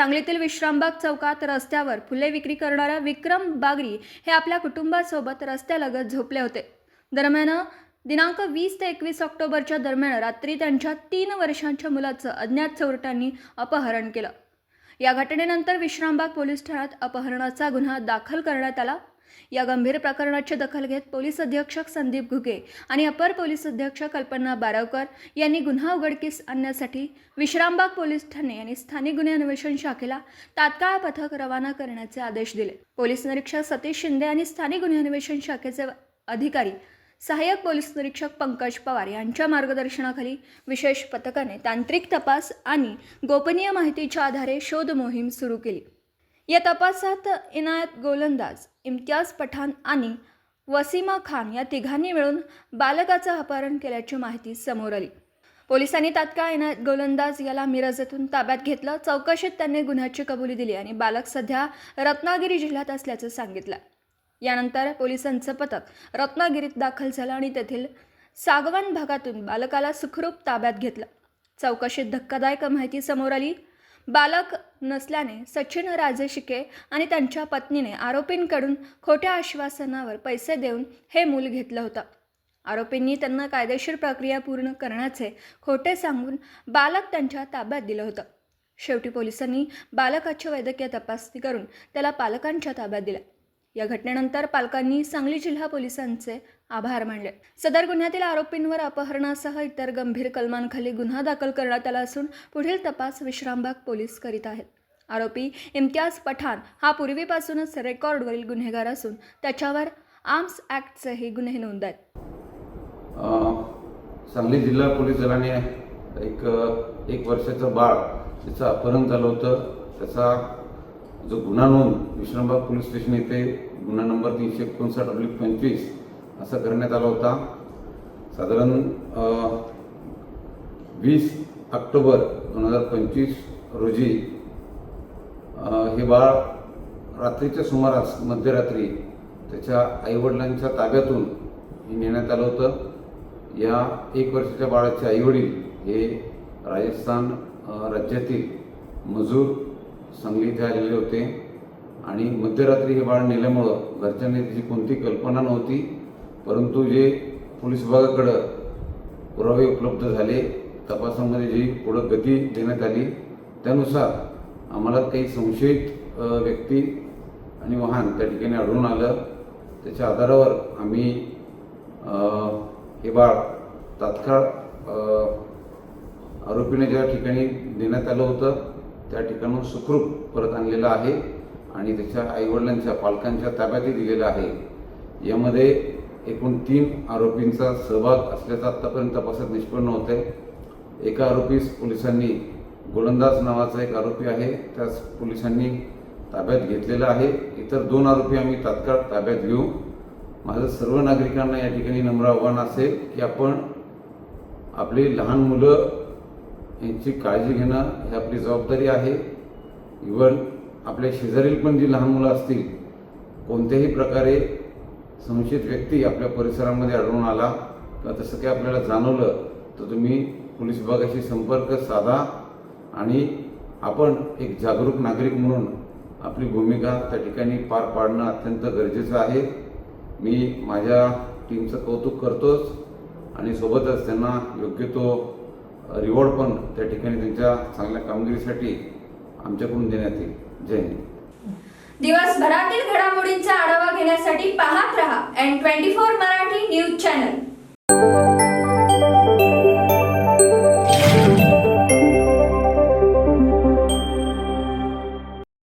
सांगलीतील विश्रामबाग चौकात रस्त्यावर फुले विक्री करणाऱ्या विक्रम बागरी हे आपल्या कुटुंबासोबत रस्त्यालगत झोपले होते. दरम्यान दिनांक वीस ते एकवीस ऑक्टोबरच्या दरम्यान रात्री त्यांच्या तीन वर्षांच्या मुलाचं अज्ञात चोरट्यांनी अपहरण केलं. या घटनेनंतर विश्रामबाग पोलीस ठाण्यात अपहरणाचा गुन्हा दाखल करण्यात आला. या गंभीर प्रकरणाची दखल घेत पोलीस अधीक्षक संदीप घुगे आणि अपर पोलीस अधीक्षक कल्पना बारावकर यांनी गुन्हा उघडकीस आणण्यासाठी विश्रामबाग पोलीस ठाणे आणि स्थानिक गुन्हे अन्वेषण शाखेला तात्काळ पथक रवाना करण्याचे आदेश दिले. पोलीस निरीक्षक सतीश शिंदे आणि स्थानिक गुन्हे अन्वेषण शाखेचे अधिकारी सहाय्यक पोलीस निरीक्षक पंकज पवार यांच्या मार्गदर्शनाखाली विशेष पथकाने तांत्रिक तपास आणि गोपनीय माहितीच्या आधारे शोध मोहीम सुरू केली. या तपासात इनायत गोलंदाज इम्तियाज पठाण आणि वसीमा खान या तिघांनी मिळून बालकाचं अपहरण केल्याची माहिती समोर आली. पोलिसांनी तात्काळ इनायत गोलंदाज याला मिरजेतून ताब्यात घेतलं. चौकशीत त्यांनी गुन्ह्याची कबुली दिली आणि बालक सध्या रत्नागिरी जिल्ह्यात असल्याचं सांगितलं. यानंतर पोलिसांचं पथक रत्नागिरीत दाखल झालं आणि तेथील सागवान भागातून बालकाला सुखरूप ताब्यात घेतलं. चौकशीत धक्कादायक माहिती समोर आली. बालक नसल्याने सचिन राजे शिके आणि त्यांच्या पत्नीने आरोपींकडून खोट्या आश्वासनावर पैसे देऊन हे मूल घेतलं होतं. आरोपींनी त्यांना कायदेशीर प्रक्रिया पूर्ण करण्याचे खोटे सांगून बालक त्यांच्या ताब्यात दिलं होतं. शेवटी पोलिसांनी बालकाची वैद्यकीय तपासणी करून त्याला पालकांच्या ताब्यात दिल्या या घटनेनंतर पालकांनी सांगली जिल्हा पोलिसांचे आभार मानले. सदर गुन्ह्यातील आरोपींवर अपहरणासह इतर गंभीर कलमांखाली गुन्हा दाखल करण्यात आला असून पुढील तपास विश्रामबाग पोलीस करीत आहेत. आरोपी इम्तियाज पठाण हा पूर्वीपासूनच रेकॉर्डवरील गुन्हेगार असून त्याच्यावर आर्म्स ॲक्टचेही गुन्हे नोंद आहेत. सांगली जिल्हा पोलीस दलाने एक एक वर्षाचं बाळ त्याचं अपहरण झालं होतं. त्याचा जो गुन्हा नोंद विश्रामबाग पोलीस स्टेशन येथे गुन्हा नंबर तीनशे एकोणसाठ अब्लिक पंचवीस असा करण्यात आला होता. साधारण वीस ऑक्टोबर दोन हजार पंचवीस रोजी हे बाळ रात्रीच्या सुमारास मध्यरात्री त्याच्या आईवडिलांच्या ताब्यातून हे नेण्यात आलं होतं. या एक वर्षाच्या बाळाचे आईवडील हे राजस्थान राज्यातील मजूर सांगली इथे आलेले होते. आणि मध्यरात्री हे बाळ नेल्यामुळं घरच्यांनी त्याची कोणती कल्पना नव्हती परंतु जे पोलीस विभागाकडं पुरावे उपलब्ध झाले तपासामध्ये जी पुढं गती देण्यात आली त्यानुसार आम्हाला काही संशयित व्यक्ती आणि वाहन त्या ठिकाणी आढळून आलं. त्याच्या आधारावर आम्ही हे बाळ तात्काळ आरोपीने ज्या ठिकाणी देण्यात आलं होतं त्या ठिकाणून सुखरूप परत आणलेलं आहे आणि त्याच्या आईवडिलांच्या पालकांच्या ताब्यातही दिलेलं आहे. यामध्ये एकूण तीन आरोपींचा सहभाग असल्याचा आत्तापर्यंत तपासात निष्पन्न होत आहे एका आरोपीस पोलिसांनी गोलंदाज नावाचा एक आरोपी आहे त्यास पोलिसांनी ताब्यात घेतलेला आहे. इतर दोन आरोपी आम्ही तात्काळ ताब्यात घेऊ. माझं सर्व नागरिकांना या ठिकाणी नम्र आव्हान असेल की आपण आपली लहान मुलं यांची काळजी घेणं ही आपली जबाबदारी आहे. इवन आपल्या शेजारील पण जी लहान मुलं असतील कोणत्याही प्रकारे संशयित व्यक्ती आपल्या परिसरामध्ये आढळून आला किंवा तसं काही आपल्याला जाणवलं तर तुम्ही पोलीस विभागाशी संपर्क साधा आणि आपण एक जागरूक नागरिक म्हणून आपली भूमिका त्या ठिकाणी पार पाडणं अत्यंत गरजेचं आहे. मी माझ्या टीमचं कौतुक करतोच आणि सोबतच त्यांना योग्य तो रिवॉर्ड पण त्या ठिकाणी त्यांच्या चांगल्या कामगिरीसाठी आमच्याकडून देण्यात येईल. जय हिंद. दिवसभरातील घडामोडींचा आढावा घेण्यासाठी पाहत रहा N twenty four Marathi news channel.